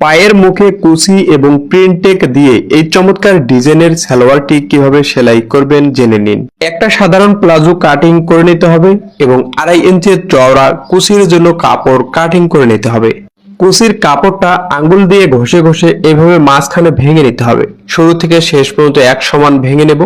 পায়ের মুখে কুচি এবং প্রিন্টেক দিয়ে এই চমৎকার ডিজাইনের সালোয়ারটি কীভাবে সেলাই করবেন জেনে নিন। একটা সাধারণ প্লাজো কাটিং করে নিতে হবে এবং আড়াই ইঞ্চির চওড়া কুচির জন্য কাপড় কাটিং করে নিতে হবে। কুচির কাপড়টা আঙ্গুল দিয়ে ঘষে ঘষে এইভাবে মাঝখানে ভেঙে নিতে হবে। শুরু থেকে শেষ পর্যন্ত এক সমান ভেঙে নেব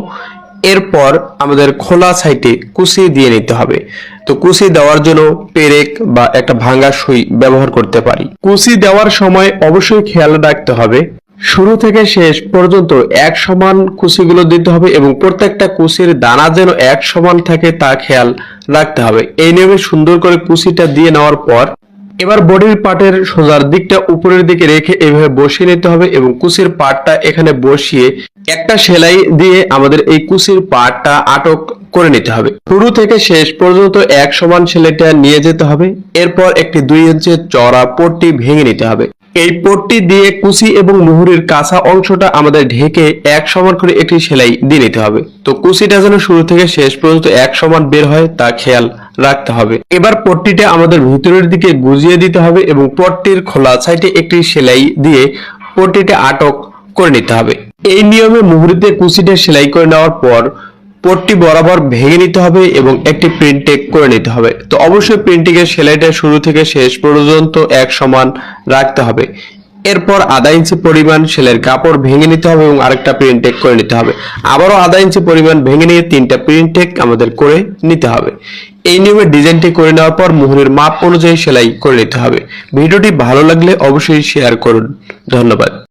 এরপর আমাদের খোলা সাইটে কুচি দিয়ে নিতে হবে। তো কুচি দেওয়ার জন্য পেরেক বা একটা ভাঙ্গা সুই ব্যবহার করতে পারি। কুচি দেওয়ার সময় অবশ্যই খেয়াল রাখতে হবে। শুরু থেকে শেষ পর্যন্ত এক সমান কুচিগুলো দিতে হবে এবং প্রত্যেকটা কুচির দানা যেন এক সমান থাকে তা খেয়াল রাখতে হবে। এই নিয়মে সুন্দর করে কুচিটা দিয়ে নেওয়ার পর এবার বডির পার্টের সোজার দিকটা উপরের দিকে রেখে এভাবে বসিয়ে নিতে হবে এবং কুচির পার্টটা এখানে বসিয়ে একটা সেলাই দিয়ে আমাদের এই কুচির পার্টটা আটক করে নিতে হবে। শুরু থেকে শেষ পর্যন্ত এক সমান সেলাইটা নিয়ে যেতে হবে। এরপর একটি দুই ইঞ্চের চড়া পট্টি ভেঙে নিতে হবে। এই পট্টি দিয়ে কুচি এবং মুহুরির কাঁচা অংশটা আমাদের ঢেকে এক সমান করে একটি সেলাই দিয়ে নিতে হবে। তো কুচিটা যেন শুরু থেকে শেষ পর্যন্ত এক সমান বের হয়, তা খেয়াল রাখতে হবে। এবার পট্টিটা আমাদের ভিতরের দিকে গুজিয়ে দিতে হবে এবং পট্টির খোলা সাইডে একটি সেলাই দিয়ে পট্টিটা আটক করে নিতে হবে। এই নিয়মে মুহুরিতে কুচিটা সেলাই করে নেওয়ার পর পট্টি বরাবর ভেঙে নিতে হবে এবং একটি প্রিন্টেক করে নিতে হবে। তো অবশ্যই প্রিন্টিংয়ের সেলাইটা শুরু থেকে শেষ পর্যন্ত এক সমান রাখতে হবে। এরপর আধা ইঞ্চি পরিমাণ সেলের কাপড় ভেঙে নিতে হবে এবং আরেকটা প্রিন্টেক করে নিতে হবে। আবারও আধা ইঞ্চি পরিমাণ ভেঙে নিয়ে তিনটা প্রিন্টেক আমাদের করে নিতে হবে। এই নিয়মে ডিজাইনটি করে নেওয়ার পর মুহুরের মাপ অনুযায়ী সেলাই করে নিতে হবে। ভিডিওটি ভালো লাগলে অবশ্যই শেয়ার করুন। ধন্যবাদ।